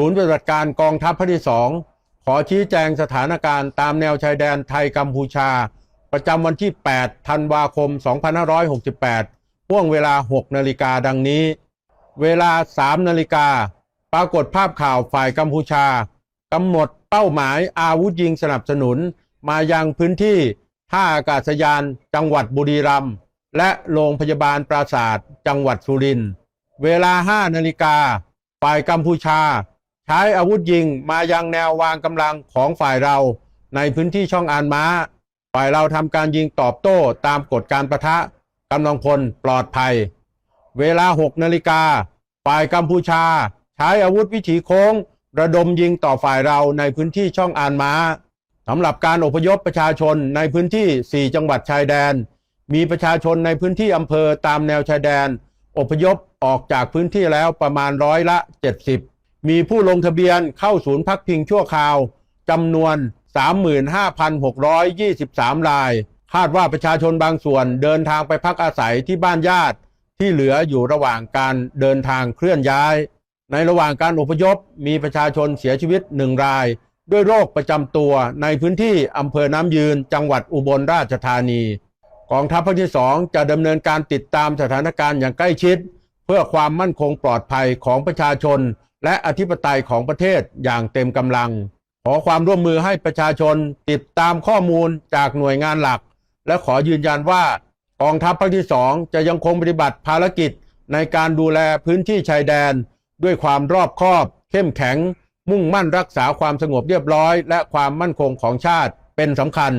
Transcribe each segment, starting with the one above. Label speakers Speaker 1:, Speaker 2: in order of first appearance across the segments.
Speaker 1: ศูนย์ปฏิบัติการกองทัพภาคที่สองขอชี้แจงสถานการณ์ตามแนวชายแดนไทยกัมพูชา ประจำวันที่ 8 ธันวาคม 2568 ห่วงเวลา 6 นาฬิกาดังนี้ เวลา 3 นาฬิกา ปรากฏภาพข่าวฝ่ายกัมพูชากำหนดเป้าหมายอาวุธยิงสนับสนุน มายังพื้นที่ท่าอากาศยานจังหวัดบุรีรัมย์และโรงพยาบาลปราศาสตร์จังหวัดสุรินทร์เวลา 5 นาฬิกาฝ่ายกัมพูชา ใช้อาวุธยิงมายังแนววางกำลังของฝ่ายเรา ในพื้นที่ช่องอานม้า ฝ่ายเราทำการยิงตอบโต้ตามกฎการประทะกำลังพลปลอดภัย เวลา 6นาฬิกาฝ่ายกัมพูชา ใช้อาวุธวิถีโค้ง ระดมยิงต่อฝ่ายเราในพื้นที่ช่องอานม้าสำหรับการอพยพประชาชนในพื้นที่ 4 จังหวัดชายแดน มีประชาชนในพื้นที่อำเภอตามแนวชายแดน อพยพออกจากพื้นที่แล้วประมาณร้อยละ 70 มีผู้ลงทะเบียนเข้าศูนย์พักพิงชั่วคราวจำนวน 35,623 ราย คาดว่าประชาชนบางส่วนเดินทางไปพักอาศัยที่บ้านญาติ ที่เหลืออยู่ระหว่างการเดินทางเคลื่อนย้าย ในระหว่างการอพยพมีประชาชนเสียชีวิตหนึ่งราย ด้วยโรคประจำตัวในพื้นที่อำเภอน้ำยืน จังหวัดอุบลราชธานีกองทัพภาคที่สองจะดำเนินการติดตามสถานการณ์อย่างใกล้ชิด เพื่อความมั่นคงปลอดภัยของประชาชน และอธิปไตยของประเทศอย่างเต็มกำลัง ขอความร่วมมือให้ประชาชนติดตามข้อมูลจากหน่วยงานหลัก และขอยืนยันว่ากองทัพภาคที่สองจะยังคงปฏิบัติภารกิจในการดูแลพื้นที่ชายแดน ด้วยความรอบคอบ เข้มแข็ง มุ่งมั่นรักษาความสงบเรียบร้อย และความมั่นคงของชาติเป็นสำคัญ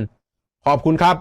Speaker 1: ขอบคุณครับ